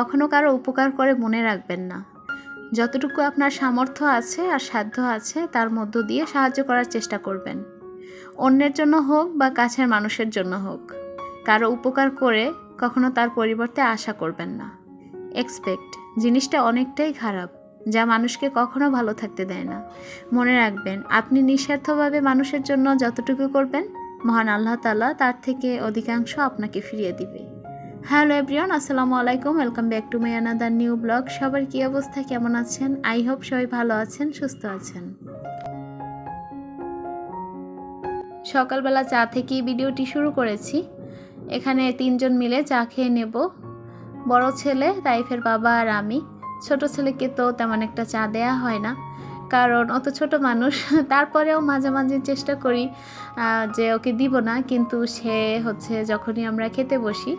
কখনো কারও উপকার করে মনে রাখবেন না। যতটুকু আপনার সামর্থ্য আছে আর সাধ্য আছে, তার মধ্য দিয়ে সাহায্য করার চেষ্টা করবেন। অন্যের জন্য হোক বা কাছের মানুষের জন্য হোক, কারও উপকার করে কখনো তার পরিবর্তে আশা করবেন না। এক্সপেক্ট জিনিসটা অনেকটাই খারাপ, যা মানুষকে কখনো ভালো থাকতে দেয় না। মনে রাখবেন, আপনি নিঃস্বার্থভাবে মানুষের জন্য যতটুকু করবেন, মহান আল্লাহ তালা তার থেকে অধিকাংশ আপনাকে ফিরিয়ে দিবে। হ্যালো এভরিওয়ান, আসসালামু আলাইকুম। Welcome back to my another new blog সবার কী অবস্থা? কেমন আছেন? আই হোপ সবাই ভালো আছেন, সুস্থ আছেন। সকালবেলা চা থেকেই ভিডিওটি শুরু করেছি। এখানে তিনজন মিলে চা খেয়ে নেব। বড় ছেলে, তাইফের বাবা আর আমি। ছোট ছেলেকে তো তেমন একটা চা দেয়া হয় না। কারণ অত ছোট মানুষ। তারপরেও মাঝে মাঝে চেষ্টা করি যে ওকে দিব না, কিন্তু সে হচ্ছে যখনই আমরা খেতে বসি,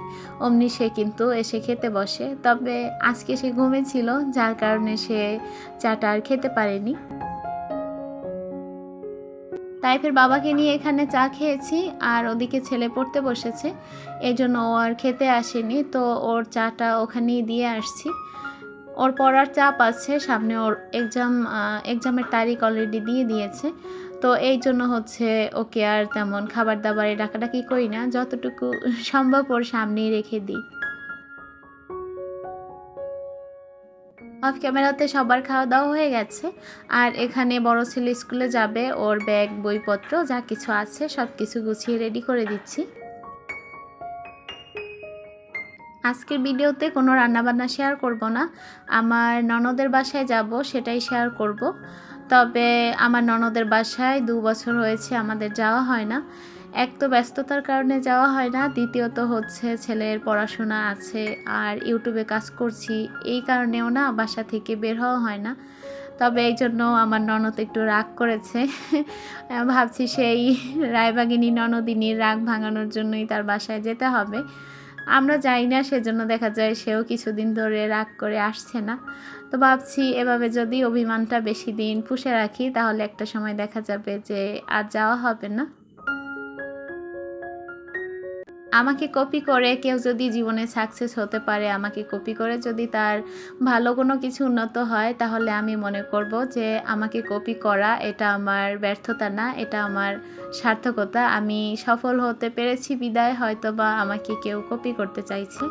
অমনি সে কিন্তু এসে খেতে বসে। তবে আজকে সে ঘুমেছিল, যার কারণে সে চাটা আর খেতে পারেনি। তাইফের বাবাকে নিয়ে এখানে চা খেয়েছি, আর ওদিকে ছেলে পড়তে বসেছে। এই জন্য ও আর খেতে আসেনি, তো ওর চাটা ওখানেই দিয়ে আসছি। ওর পড়ার চাপ আছে, সামনে ওর এক্সাম এক্সামের তারিখ অলরেডি দিয়ে দিয়েছে। তো এই জন্য হচ্ছে ওকে আর তেমন খাবার দাবারে ডাকাডাকি করি না, যতটুকু সম্ভব ওর সামনেই রেখে দিই। অফ ক্যামেরাতে সবার খাওয়া দাওয়া হয়ে গেছে, আর এখানে বড় ছেলে স্কুলে যাবে, ওর ব্যাগ বইপত্র, যা কিছু আছে সব কিছু গুছিয়ে রেডি করে দিচ্ছি। আজকের ভিডিওতে কোনো রান্নাবান্না শেয়ার করব না। আমার ননদের বাসায় যাব, সেটাই শেয়ার করব। তবে আমার ননদের বাসায় দু বছর হয়েছে আমাদের যাওয়া হয় না। এক তো ব্যস্ততার কারণে যাওয়া হয় না, দ্বিতীয়ত হচ্ছে ছেলের পড়াশোনা আছে আর ইউটিউবে কাজ করছি, এই কারণেও না বাসা থেকে বের হওয়া হয় না। তবে এই জন্য আমার ননদ একটু রাগ করেছে। ভাবছি সেই রায়বাগিনী ননদিনীর রাগ ভাঙানোর জন্যই তার বাসায় যেতে হবে। আমরা যাই না, সেজন্য দেখা যায় সেও কিছুদিন ধরে রাগ করে আসছে না। তো ভাবছি এভাবে যদি অভিমানটা বেশি দিন পুষে রাখি, তাহলে একটা সময় দেখা যাবে যে আর যাওয়া হবে না। আমাকে কপি করে কেউ যদি জীবনে সাকসেস হতে পারে, আমাকে কপি করে যদি তার ভালো কোনো কিছু উন্নত হয়, তাহলে আমি মনে করব যে আমাকে কপি করা এটা আমার ব্যর্থতা না, এটা আমার সার্থকতা। আমি সফল হতে পেরেছি বিদায় হয়তো বা আমাকে কেউ কপি করতে চাইছে।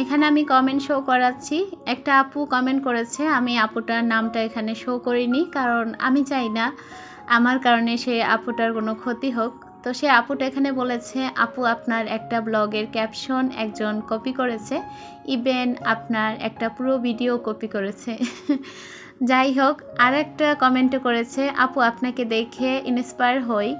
এখানে আমি কমেন্ট শো করাচ্ছি। একটা আপু কমেন্ট করেছে, আমি আপুটার নামটা এখানে শো করিনি, কারণ আমি চাই না আমার কারণে সে আপুটার কোনো ক্ষতি হোক। তো সে আপুটা এখানে বলেছে, আপু, আপনার একটা ব্লগের ক্যাপশন একজন কপি করেছে। ইভেন আপনার একটা পুরো ভিডিও কপি করেছে। যাই হোক আর একটা কমেন্টে করেছে, আপু, আপনাকে দেখে ইন্সপায়ার হই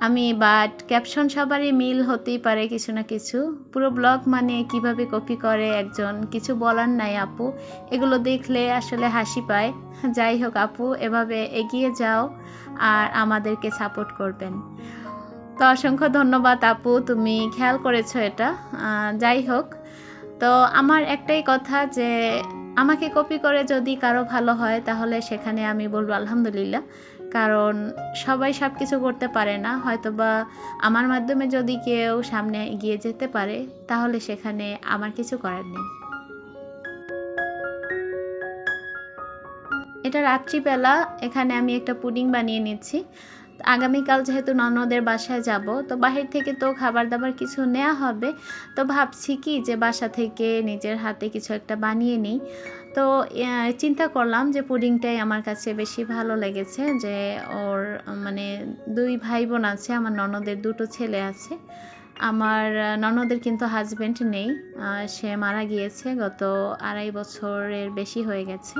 আমি বাট ক্যাপশন সবারই মিল হতেই পারে কিছু না কিছু। পুরো ব্লগ মানে কীভাবে কপি করে একজন? কিছু বলার নাই আপু। এগুলো দেখলে আসলে হাসি পায়। যাই হোক আপু, এভাবে এগিয়ে যাও আর আমাদেরকে সাপোর্ট করবেন। তো অসংখ্য ধন্যবাদ আপু, তুমি খেয়াল করেছ এটা। যাই হোক, তো আমার একটাই কথা যে আমাকে কপি করে যদি কারও ভালো হয়, তাহলে সেখানে আমি বলব আলহামদুলিল্লাহ। কারণ সবাই সব কিছু করতে পারে না হয়তো বা আমার মাধ্যমে যদি কেউ সামনে এগিয়ে যেতে পারে, তাহলে সেখানে আমার কিছু করার নেই। এটা রাত্রিবেলা, এখানে আমি একটা পুডিং বানিয়ে নিচ্ছি। আগামীকাল যেহেতু ননদের বাসায় যাব, তো বাহির থেকে তো খাবার দাবার কিছু নেওয়া হবে। তো ভাবছি কি যে বাসা থেকে নিজের হাতে কিছু একটা বানিয়ে নিই। তো চিন্তা করলাম যে পুডিংটাই আমার কাছে বেশি ভালো লেগেছে যে ওর মানে দুই ভাই বোন আছে, আমার ননদের দুটো ছেলে আছে। আমার ননদের কিন্তু হাজবেন্ড নেই সে মারা গিয়েছে গত আড়াই বছরের বেশি হয়ে গেছে।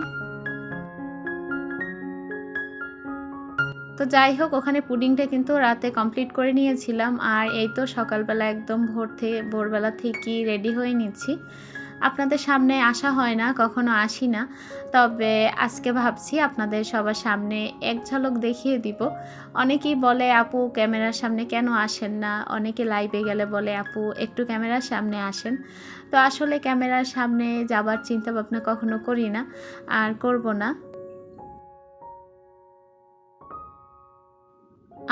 তো যাই হোক, ওখানে পুডিংটা কিন্তু রাতে কমপ্লিট করে নিয়েছিলাম। আর এই তো সকালবেলা একদম ভোর থেকে ভোরবেলা থেকেই রেডি হয়ে নিচ্ছি। আপনাদের সামনে আসা হয় না, কখনো আসি না। তবে আজকে ভাবছি আপনাদের সবার সামনে এক ঝলক দেখিয়ে দিব। অনেকেই বলে, আপু, ক্যামেরার সামনে কেন আসেন না? অনেকে লাইভে গেলে বলে, আপু, একটু ক্যামেরার সামনে আসেন। তো আসলে ক্যামেরার সামনে যাবার চিন্তা ভাবনা কখনো করি না, আর করব না।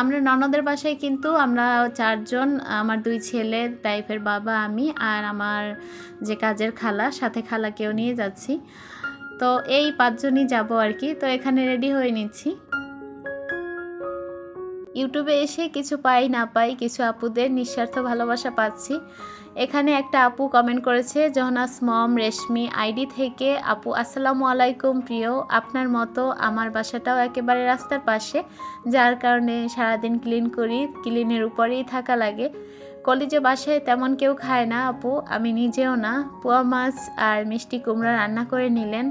আমরা ননদের বাসায় কিন্তু আমরা চারজন, আমার দুই ছেলে টাইফের বাবা, আমি আর আমার যে কাজের খালা, সাথে খালাকেও নিয়ে যাচ্ছি। তো এই পাঁচজনই যাব আর কি। তো এখানে রেডি হয়ে নিচ্ছি। ইউটিউবে এসে কিছু পাই না পাই, কিছু আপুদের নিঃস্বার্থ ভালোবাসা পাচ্ছি। এখানে একটা আপু কমেন্ট করেছে, জহনাস মম, রেশমি, আইডি থেকে, আপু, আসসালামু আলাইকুম, প্রিয়। আপনার মতো আমার বাসাটাও একেবারে রাস্তার পাশে, যার কারণে সারাদিন ক্লিন করি ক্লিনের উপরেই থাকা লাগে। কলেজে বাসায় তেমন কেউ খায় না, আপু। আমি নিজেও না। পোয়া মাছ আর মিষ্টি কুমড়া রান্না করে নিলেন।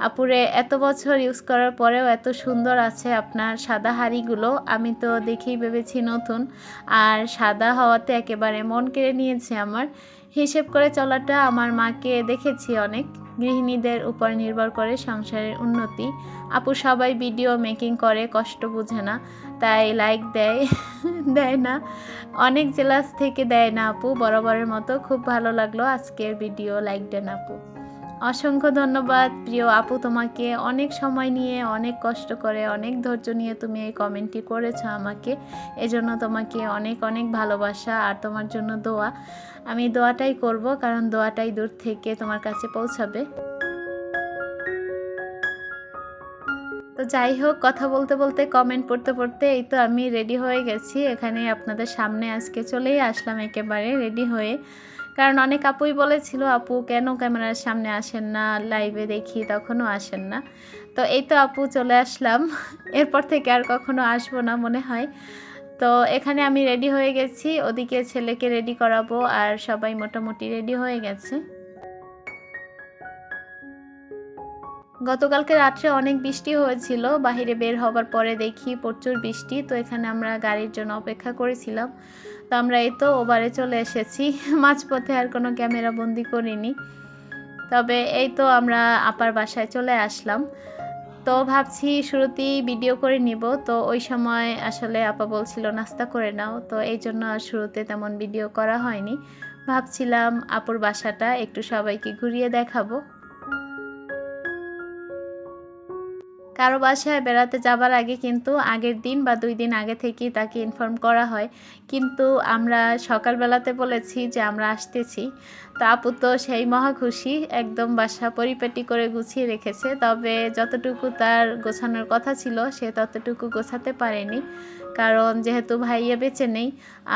আপুরে এত বছর ইউজ করার পরেও এত সুন্দর আছে আপনার সাদা হাড়িগুলো। আমি তো দেখেই ভেবেছি নতুন। আর সাদা হওয়াতে একেবারে মন কেড়ে নিয়েছে আমার। হিসেব করে চলাটা আমার মাকে দেখেছি অনেক। গৃহিণীদের উপর নির্ভর করে সংসারের উন্নতি। আপু সবাই ভিডিও মেকিং করে, কষ্ট বুঝে না। তাই লাইক দেয় দেয় না। অনেক জেলাস থেকে দেয় না আপু। বরাবরের মতো খুব ভালো লাগল আজকের ভিডিও লাইক দেন আপু। অসংখ্য ধন্যবাদ। প্রিয় আপু, তোমাকে অনেক সময় নিয়ে, অনেক কষ্ট করে, অনেক ধৈর্য নিয়ে তুমি এই কমেন্টটি করেছ আমাকে। এজন্য তোমাকে অনেক অনেক ভালোবাসা আর তোমার জন্য দোয়া। আমি দোয়াটাই করব, কারণ দোয়াটাই দূর থেকে তোমার কাছে পৌঁছাবে। তো যাই হোক, কথা বলতে বলতে কমেন্ট পড়তে পড়তে এই তো আমি রেডি হয়ে গেছি। এখানে আপনাদের সামনে আজকে চলেই আসলাম, একেবারে রেডি হয়ে। কারণ অনেক আপুই বলেছিল, আপু, কেন ক্যামেরার সামনে আসেন না? লাইভে দেখি, তখনও আসেন না। তো এই তো আপু চলে আসলাম। এরপর থেকে আর কখনো আসব না মনে হয়। তো এখানে আমি রেডি হয়ে গেছি। ওদিকে ছেলেকে রেডি করাবো আর সবাই মোটামুটি রেডি হয়ে গেছে। গতকালকে রাত্রে অনেক বৃষ্টি হয়েছিল, বাহিরে বের হবার পরে দেখি প্রচুর বৃষ্টি, তো এখানে আমরা গাড়ির জন্য অপেক্ষা করেছিলাম। তো আমরা এই তো ওবারে চলে এসেছি, মাঝপথে আর কোনো ক্যামেরা বন্দি করিনি। তবে এই তো আমরা আপার বাসায় চলে আসলাম। তো ভাবছি শুরুতেই ভিডিও করে নিব, তো ওই সময় আসলে আপা বলছিল, নাস্তা করে নাও। তো এই জন্য শুরুতে তেমন ভিডিও করা হয়নি। ভাবছিলাম আপুর বাসাটা একটু সবাইকে ঘুরিয়ে দেখাবো। কারও বাসায় বেড়াতে যাবার আগে কিন্তু আগের দিন বা দুই দিন আগে থেকেই তাকে ইনফর্ম করা হয়। কিন্তু আমরা সকালবেলাতে বলেছি যে আমরা আসতেছি। তো আপু তো সেই মহা খুশি, একদম বাসা পরিপাটি করে গুছিয়ে রেখেছে। তবে যতটুকু তার গোছানোর কথা ছিল, সে ততটুকু গোছাতে পারেনি। কারণ যেহেতু ভাইয়া বেঁচে নেই,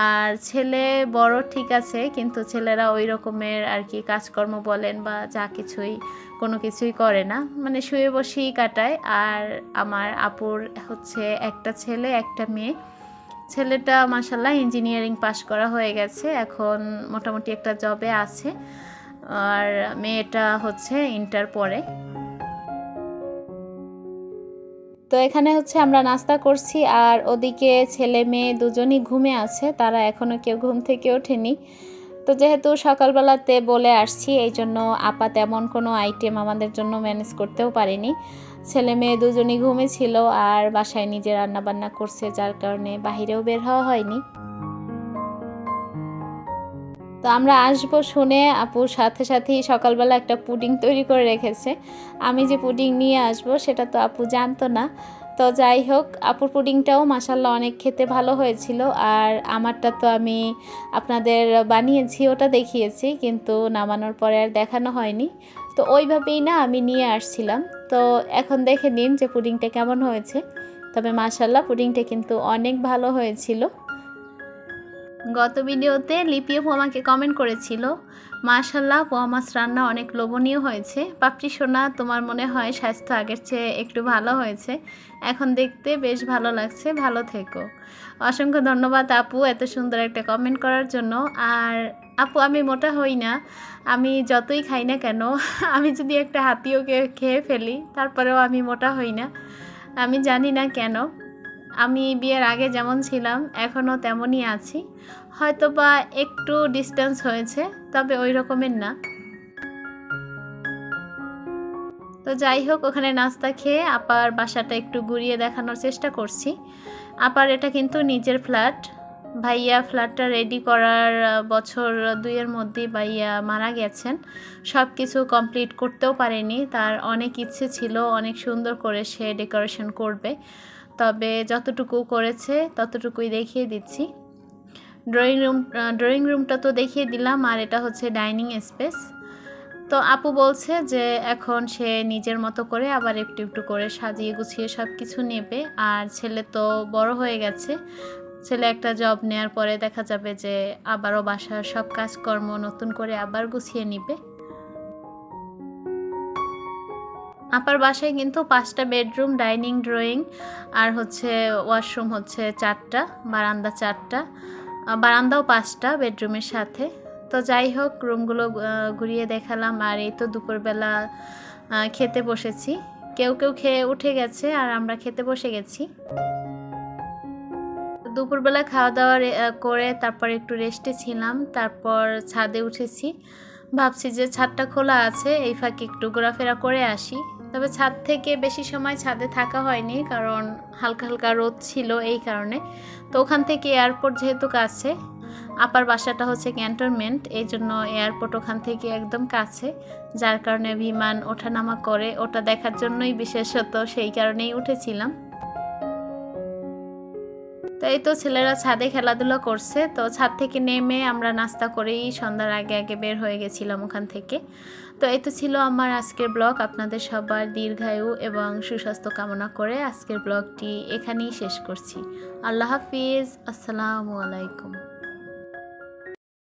আর ছেলে বড় ঠিক আছে, কিন্তু ছেলেরা ওই রকমের আর কি কাজকর্ম বলেন বা যা কিছুই কোনো কিছুই করে না। মানে শুয়ে বসেই কাটায়। আর আমার আপুর হচ্ছে একটা ছেলে, একটা মেয়ে। ছেলেটা মাসাল্লাহ ইঞ্জিনিয়ারিং পাশ করা হয়ে গেছে। এখন মোটামুটি একটা জবে আছে। আর মেয়েটা হচ্ছে ইন্টার পরে তো এখানে হচ্ছে আমরা নাস্তা করছি। আর ওদিকে ছেলে মেয়ে দুজনই ঘুমে আছে। তারা এখনও কেউ ঘুম থেকে ওঠেনি। তো যেহেতু সকালবেলাতে বলে আসছি এই জন্য আপা তেমন কোনো আইটেম আমাদের জন্য ম্যানেজ করতেও পারেনি। ছেলে মেয়ে দুজনই ঘুমেছিল আর বাসায় নিজে রান্না বান্না করছে, যার কারণে বাহিরেও বের হওয়া হয়নি। তো আমরা আসব শুনে আপুর সাথে সাথেই সকালবেলা একটা পুডিং তৈরি করে রেখেছে। আমি যে পুডিং নিয়ে আসব, সেটা তো আপু জানতো না। তো যাই হোক, আপুর পুডিংটাও মাসাল্লাহ অনেক খেতে ভালো হয়েছিল। আর আমারটা তো আমি আপনাদের বানিয়েছি, ওটা দেখিয়েছি, কিন্তু নামানোর পরে আর দেখানো হয়নি। তো ওইভাবেই না আমি নিয়ে আসছিলাম। তো এখন দেখে নিন যে পুডিংটা কেমন হয়েছে। তবে মাসাল্লাহ পুডিংটা কিন্তু অনেক ভালো হয়েছিল। গত ভিডিওতে লিপিও আমাকে কমেন্ট করেছিল মাশাল্লাহ পোয়া মাছ রান্না অনেক লোভনীয় হয়েছে। পাপড়ি সোনা তোমার মনে হয় স্বাস্থ্য আগের চেয়ে একটু ভালো হয়েছে। এখন দেখতে বেশ ভালো লাগছে, ভালো থেকো। অসংখ্য ধন্যবাদ আপু এত সুন্দর একটা কমেন্ট করার জন্য। আর আপু, আমি মোটা হই না, আমি যতই খাই না কেন, আমি যদি একটা হাতিও খেয়ে ফেলি, তারপরেও আমি মোটা হই না। আমি জানি না কেন, আমি বিয়ের আগে যেমন ছিলাম এখনও তেমনই আছি। হয়তো বা একটু ডিস্টেন্স হয়েছে, তবে ওই রকমের না। তো যাই হোক, ওখানে নাস্তা খেয়ে আপার বাসাটা একটু ঘুরিয়ে দেখানোর চেষ্টা করছি। আপার এটা কিন্তু নিজের ফ্ল্যাট ভাইয়া ফ্ল্যাটটা রেডি করার বছর দুইয়ের মধ্যেই ভাইয়া মারা গেছেন। সব কিছু কমপ্লিট করতেও পারেনি। তার অনেক ইচ্ছে ছিল, অনেক সুন্দর করে সে ডেকোরেশন করবে। তবে যতটুকু করেছে, ততটুকুই দেখিয়ে দিচ্ছি। ড্রয়িং রুম ড্রয়িং রুমটা তো দেখিয়ে দিলাম, আর এটা হচ্ছে ডাইনিং স্পেস তো আপু বলছে যে এখন সে নিজের মতো করে আবার একটু একটু করে সাজিয়ে গুছিয়ে সব কিছু নেবে, আর ছেলে তো বড় হয়ে গেছে। ছেলে একটা জব নেওয়ার পরে দেখা যাবে যে আবারও বাসার সব কাজকর্ম নতুন করে আবার গুছিয়ে নিবে। আপার বাসায় কিন্তু পাঁচটা বেডরুম ডাইনিং ড্রয়িং আর হচ্ছে ওয়াশরুম হচ্ছে চারটা, বারান্দা চারটা। বারান্দাও পাঁচটা বেডরুমের সাথে। তো যাই হোক, রুমগুলো ঘুরিয়ে দেখালাম। আর এই তো দুপুরবেলা খেতে বসেছি। কেউ কেউ খেয়ে উঠে গেছে আর আমরা খেতে বসে গেছি। দুপুরবেলা খাওয়া দাওয়া করে তারপর একটু রেস্টে ছিলাম। তারপর ছাদে উঠেছি। ভাবছি যে ছাদটা খোলা আছে, এই ফাঁকে একটু ঘোরাফেরা করে আসি। তবে ছাদ থেকে বেশি সময় ছাদে থাকা হয়নি, কারণ হালকা হালকা রোদ ছিল এই কারণে। তো ওখান থেকে এয়ারপোর্ট যেহেতু কাছে, আপার বাসাটা হচ্ছে ক্যান্টনমেন্ট, এই জন্য এয়ারপোর্ট ওখান থেকে একদম কাছে, যার কারণে বিমান ওঠানামা করে ওটা দেখার জন্যই বিশেষত সেই কারণেই উঠেছিলাম। তো এই তো ছেলেরা ছাদে খেলাধুলা করছে, তো ছাদ থেকে নেমে আমরা নাস্তা করেই সন্ধ্যার আগে আগে বের হয়ে গেছিলাম ওখান থেকে। তো এই তো ছিল আমার আজকের ব্লগ। আপনাদের সবার দীর্ঘায়ু এবং সুস্বাস্থ্য কামনা করে আজকের ব্লগটি এখানেই শেষ করছি। আল্লাহ হাফিজ। আসসালামু আলাইকুম।